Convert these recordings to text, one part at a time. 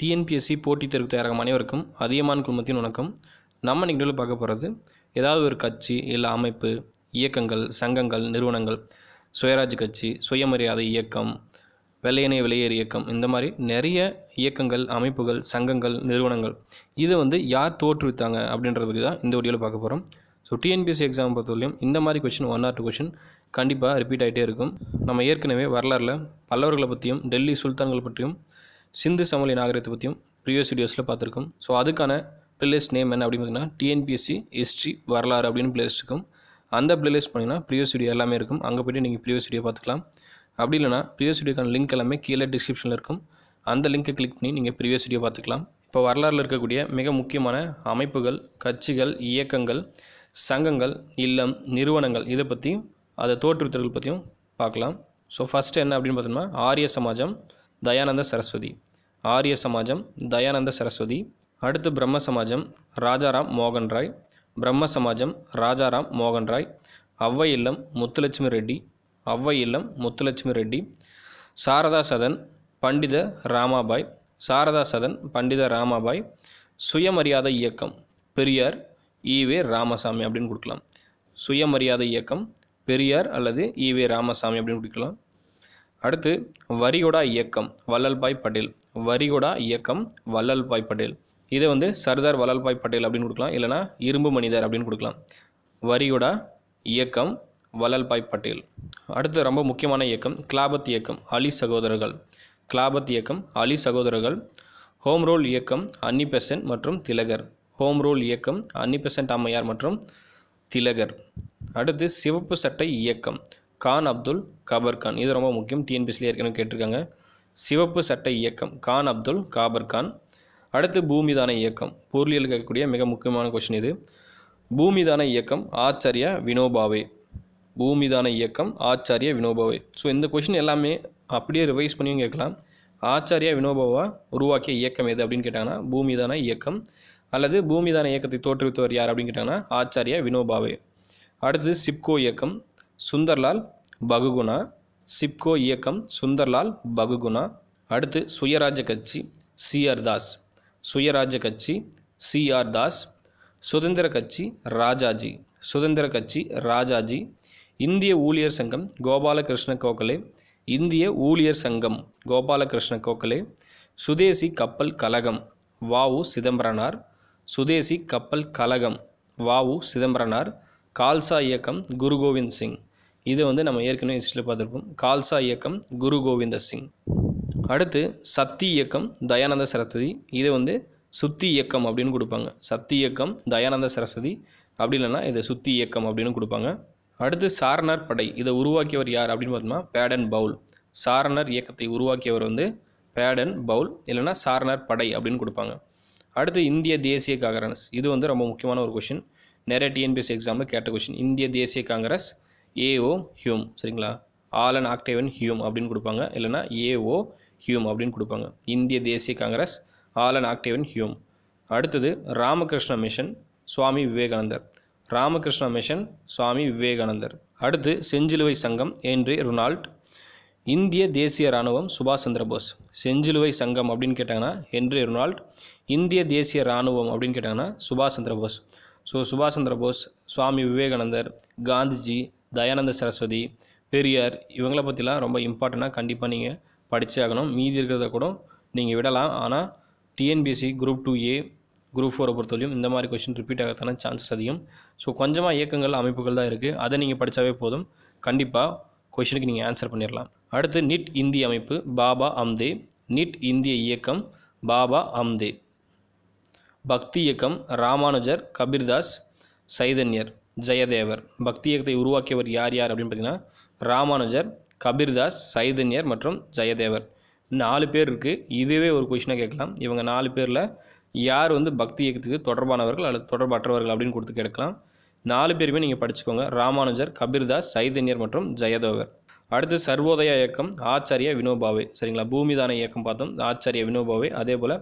TNPSC போட்டித் தேர்வு தயாராகும் அனைவருக்கும் அதிகமான குழுமத்தின் வணக்கம். நம்ம நிகழ்வில் பார்க்க போகிறது ஏதாவது ஒரு கட்சி இல்லை அமைப்பு இயக்கங்கள் சங்கங்கள் நிறுவனங்கள் சுயராஜ் கட்சி சுயமரியாதை இயக்கம் வெள்ளையனே வெளியேறு இயக்கம் இந்த மாதிரி நிறைய இயக்கங்கள் அமைப்புகள் சங்கங்கள் நிறுவனங்கள் இது வந்து யார் தோற்றுவித்தாங்க அப்படின்றத பற்றி தான் இந்த வீடியோவில் பார்க்க போகிறோம் ஸோ டிஎன்பிஎஸ்சி எக்ஸாம் பொறுத்தவரையும் இந்த மாதிரி question one or two question கண்டிப்பாக ரிப்பீட் ஆகிட்டே இருக்கும். நம்ம ஏற்கனவே வரலாறில் பல்லவர்களை பற்றியும் டெல்லி சுல்தான்கள் பற்றியும் சிந்து சமவெளி நாகரிகத்தை பற்றியும் ப்ரீவியஸ் வீடியோஸில் பார்த்துருக்கோம். ஸோ அதுக்கான பிளேலிஸ்ட் நேம் என்ன அப்படின்னு பார்த்தீங்கன்னா டிஎன்பிஎஸ்சி ஹிஸ்ட்ரி வரலாறு அப்படின்னு பிளேலிஸ்ட் இருக்கும். அந்த பிளேலிஸ்ட் பண்ணிங்கன்னா ப்ரீவியஸ் வீடியோ எல்லாமே இருக்கும். அங்கே போய்ட்டு நீங்கள் ப்ரீவியஸ் வீடியோ பார்த்துக்கலாம். அப்படி இல்லைனா ப்ரீவியஸ் வீடியோக்கான லிங்க் எல்லாமே கீழே டிஸ்கிரிப்ஷனில் இருக்கும். அந்த லிங்க்கை கிளிக் பண்ணி நீங்கள் ப்ரீவியஸ் வீடியோ பார்த்துக்கலாம். இப்போ வரலாறில் இருக்கக்கூடிய மிக முக்கியமான அமைப்புகள் கட்சிகள் இயக்கங்கள் சங்கங்கள் இல்லம் நிறுவனங்கள் இதை பற்றியும் அதை தோற்றுவித்தர்கள் பற்றியும் பார்க்கலாம். ஸோ ஃபஸ்ட்டு என்ன அப்படின்னு பார்த்தோம்னா ஆரிய சமாஜம் தயானந்த சரஸ்வதி. ஆரிய சமாஜம் தயானந்த சரஸ்வதி. அடுத்து பிரம்ம சமாஜம் ராஜாராம் மோகன் ராய் பிரம்ம சமாஜம் ராஜாராம் மோகன் ராய் அவ்வை இல்லம் முத்துலட்சுமி ரெட்டி. அவ்வை இல்லம் முத்துலட்சுமி ரெட்டி. சாரதா சதன் பண்டித ராமாபாய். சாரதா சதன் பண்டித ராமாபாய். சுயமரியாதை இயக்கம் பெரியார் ஈவே ராமசாமி அப்படின்னு கொடுக்கலாம். சுயமரியாதை இயக்கம் பெரியார் அல்லது ஈவே ராமசாமி அப்படின்னு கொடுக்கலாம். அடுத்து வரிகுடா இயக்கம் வல்லல்பாய் பட்டேல் வரிகுடா இயக்கம் வல்லல்பாய் பட்டேல் இதை வந்து சர்தார் வல்லல்பாய் பட்டேல் அப்படின்னு கொடுக்கலாம். இல்லைனா இரும்பு மனிதர் அப்படின்னு கொடுக்கலாம். வரிகுடா இயக்கம் வல்லல்பாய் பட்டேல் அடுத்து ரொம்ப முக்கியமான இயக்கம் கிளாபத் இயக்கம் அலி சகோதரர்கள். கிளாபத் இயக்கம் அலி சகோதரர்கள். ஹோம் ரோல் இயக்கம் அன்னி பெசன்ட் மற்றும் திலகர். ஹோம் ரோல் இயக்கம் அன்னி பெசன்ட் அம்மையார் மற்றும் திலகர். அடுத்து சிவப்பு சட்டை இயக்கம். கான் அப்துல் காபர் கான். இது ரொம்ப முக்கியம். டிஎன்பிஎஸ்சியில் ஏற்கனவே கேட்டிருக்காங்க. சிவப்பு சட்டை இயக்கம். கான் அப்துல் காபர் கான். அடுத்து பூமிதான இயக்கம். பொருளியல் கேட்கக்கூடிய மிக முக்கியமான கொஷின் இது. பூமிதான இயக்கம் ஆச்சாரியா வினோபாவே. பூமிதான இயக்கம் ஆச்சாரிய வினோபாவே. ஸோ இந்த கொஷின் எல்லாமே அப்படியே ரிவைஸ் பண்ணியும் கேட்கலாம். ஆச்சாரியா வினோபாவா உருவாக்கிய இயக்கம் எது அப்படின்னு கேட்டாங்கன்னா பூமிதான இயக்கம். அல்லது பூமிதான இயக்கத்தை தோற்றுவித்தவர் யார் அப்படின்னு கேட்டாங்கன்னா ஆச்சாரியா வினோபாவே. அடுத்து சிப்கோ இயக்கம். சுந்தர்லால் பகுகுணா சிப்கோ இயக்கம் சுந்தர்லால் பகுகுணா அடுத்து சுயராஜ கட்சி சிஆர் தாஸ் சுயராஜ்ய கட்சி சிஆர் தாஸ் சுதந்திர கட்சி ராஜாஜி சுதந்திர கட்சி ராஜாஜி இந்திய ஊழியர் சங்கம் கோபாலகிருஷ்ண கோகலே இந்திய ஊழியர் சங்கம் கோபாலகிருஷ்ண கோகலே சுதேசி கப்பல் கழகம் வாவு சிதம்பரனார் சுதேசி கப்பல் கழகம் வாவு சிதம்பரனார் கால்சா இயக்கம் குரு கோவிந்த் சிங். இது வந்து நம்ம ஏற்கனவே ஹிஸ்ட்ரியில் பார்த்துருப்போம். கால்சா இயக்கம் குரு கோவிந்த சிங். அடுத்து சக்தி இயக்கம் தயானந்த சரஸ்வதி. இது வந்து சுத்தி இயக்கம் அப்படின்னு கொடுப்பாங்க. சக்தி இயக்கம் தயானந்த சரஸ்வதி. அப்படி இல்லைன்னா இதை சுத்தி இயக்கம் அப்படின்னு கொடுப்பாங்க. அடுத்து சாரணர் படை. இதை உருவாக்கியவர் யார் அப்படின்னு பார்த்தோம்னா பேடன் பவுல். சாரணர் இயக்கத்தை உருவாக்கியவர் வந்து பேடன் பவுல் இல்லைன்னா சாரணர் படை அப்படின்னு கொடுப்பாங்க. அடுத்து இந்திய தேசிய காங்கிரஸ். இது வந்து ரொம்ப முக்கியமான ஒரு கொஷின் நிறைய டிஎன்பிஎஸ்சி எக்ஸாமில் கேட்ட கொஷின் இந்திய தேசிய காங்கிரஸ் ஏஓ ஹியூம் சரிங்களா? ஆலன் ஆக்டேவன் ஹியூம் அப்படின்னு கொடுப்பாங்க. இல்லைனா ஏஓ ஹியூம் அப்படின்னு கொடுப்பாங்க. இந்திய தேசிய காங்கிரஸ் ஆலன் ஆக்டேவன் ஹியூம் அடுத்தது ராமகிருஷ்ண மிஷன் சுவாமி விவேகானந்தர். ராமகிருஷ்ண மிஷன் சுவாமி விவேகானந்தர். அடுத்து செஞ்சிலுவை சங்கம் என்று ரொனால்ட். இந்திய தேசிய இராணுவம் சுபாஷ் சந்திர போஸ். செஞ்சிலுவை சங்கம் அப்படின்னு கேட்டாங்கன்னா ஹென்றி ரொனால்ட். இந்திய தேசிய இராணுவம் அப்படின்னு கேட்டாங்கன்னா சுபாஷ் சந்திர போஸ். ஸோ சுபாஷ் சந்திர போஸ் சுவாமி விவேகானந்தர் காந்திஜி தயானந்த சரஸ்வதி பெரியார் இவங்கள பற்றிலாம் ரொம்ப இம்பார்ட்டண்ட்டாக கண்டிப்பாக நீங்கள் படித்தே ஆகணும் மீதி இருக்கிறத கூட நீங்கள் விடலாம். ஆனால் TNPSC group two A group ஃபோரை பொறுத்தவரையும் இந்த மாதிரி கொஷின் ரிப்பீட் ஆகிறதான சான்சஸ் அதிகம். ஸோ கொஞ்சமாக இயக்கங்கள் அமைப்புகள் தான் இருக்குது அதை நீங்கள் படித்தாவே போதும். கண்டிப்பாக கொஷினுக்கு நீங்கள் ஆன்சர் பண்ணிடலாம் அடுத்து நிட் இந்திய அமைப்பு பாபா அம்தே. நிட் இந்திய இயக்கம் பாபா அம்தே. பக்தி இயக்கம் ராமானுஜர் கபீர்தாஸ் சைதன்யர். ஜெயதேவர். பக்தி இயக்கத்தை உருவாக்கியவர் யார் யார் அப்படின்னு பார்த்தீங்கன்னா ராமானுஜர் கபீர்தாஸ் சைதன்யர் மற்றும் ஜெயதேவர். நாலு பேர் இருக்குது இதுவே ஒரு கொஷினாக கேட்கலாம். இவங்க நாலு பேரில் யார் வந்து பக்தி இயக்கத்துக்கு தொடர்பானவர்கள் அல்லது தொடர்பற்றவர்கள் அப்படின்னு கொடுத்து கேட்கலாம். நாலு பேருமே நீங்கள் படிச்சுக்கோங்க. ராமானுஜர் கபீர்தாஸ் சைதன்யர் மற்றும் ஜெயதேவர். அடுத்து சர்வோதயா இயக்கம் ஆச்சாரிய வினோபாவே. சரிங்களா? பூமிதான இயக்கம் பார்த்தோம். ஆச்சாரிய வினோபாவே. அதே போல்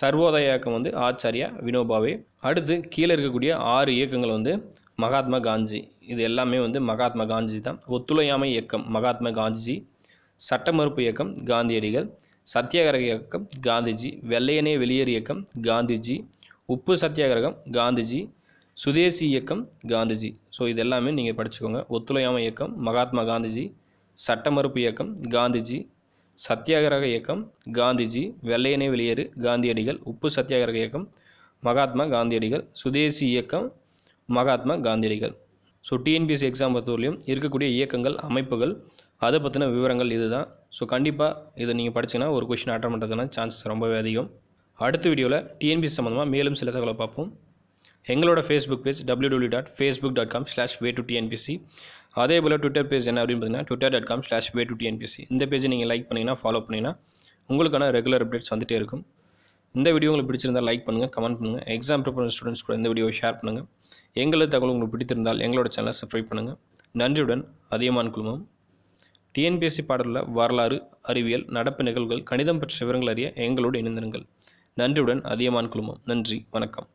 சர்வோதய இயக்கம் வந்து ஆச்சாரியா வினோபாவே. அடுத்து கீழே இருக்கக்கூடிய ஆறு இயக்கங்கள் வந்து மகாத்மா காந்தி. இது எல்லாமே வந்து மகாத்மா காந்தி தான். ஒத்துழையாமை இயக்கம் மகாத்மா காந்திஜி. சட்ட மறுப்பு இயக்கம் காந்தியடிகள். சத்தியாகிரக இயக்கம் காந்திஜி. வெள்ளையனே வெளியேறு இயக்கம் காந்திஜி. உப்பு சத்தியாகிரகம் காந்திஜி. சுதேசி இயக்கம் காந்திஜி. ஸோ இது எல்லாமே நீங்கள் படிச்சுக்கோங்க. ஒத்துழையாமை இயக்கம் மகாத்மா காந்திஜி. சட்ட மறுப்பு இயக்கம் காந்திஜி. சத்தியாகிரக இயக்கம் காந்திஜி. வெள்ளையனே வெளியேறு காந்தியடிகள். உப்பு சத்தியாகிரக இயக்கம் மகாத்மா காந்தியடிகள். சுதேசி இயக்கம் மகாத்மா காந்தியடிகள். ஸோ டிஎன்பிஎஸ்சி எக்ஸாம் பொறுத்தவரையும் இருக்கக்கூடிய இயக்கங்கள் அமைப்புகள் அதை பற்றின விவரங்கள் இதுதான். ஸோ கண்டிப்பாக இதை நீங்கள் படிச்சிங்கன்னா ஒரு கொஷின் அட்டன் பண்ணுறதுக்கான சான்சஸ் ரொம்பவே அதிகம். அடுத்த வீடியோவில் டிஎன்பிஎஸ்சி சம்மந்தமாக மேலும் சில தகவலை பார்ப்போம். எங்களோட Facebook page W W dot Facebook dot com slash way to TNPSC அதே போல் ட்விட்டர் பேஜ் என்ன அப்படின்னு பார்த்தீங்கன்னா Twitter dot com slash way to TNPSC இந்த பேஜை நீங்கள் லைக் பண்ணிங்கன்னா ஃபாலோ பண்ணிங்கன்னா உங்களுக்கான ரெகுலர் அப்டேட்ஸ் வந்துகிட்டே இருக்கும். இந்த வீடியோ உங்களுக்கு பிடிச்சிருந்தால் லைக் பண்ணுங்கள் கமெண்ட் பண்ணுங்கள் எக்ஸாம் ப்ரிப்பேர் ஸ்டூடெண்ட்ஸ் கூட இந்த வீடியோவை ஷேர் பண்ணுங்கள் எங்களது தகவல் உங்களுக்கு பிடித்திருந்தால் எங்களோட சேனலை சப்ஸ்கிரைப் பண்ணுங்கள் நன்றியுடன் அதியமான் குழுமம். டிஎன்பிஎஸ்சி பாடலில் வரலாறு அறிவியல் நடப்பு நிகழ்வுகள் கணிதம் பற்றிய விவரங்கள் அறிய எங்களோடு இணைந்திருங்கள். நன்றியுடன் அதியமான் குழுமம். நன்றி வணக்கம்.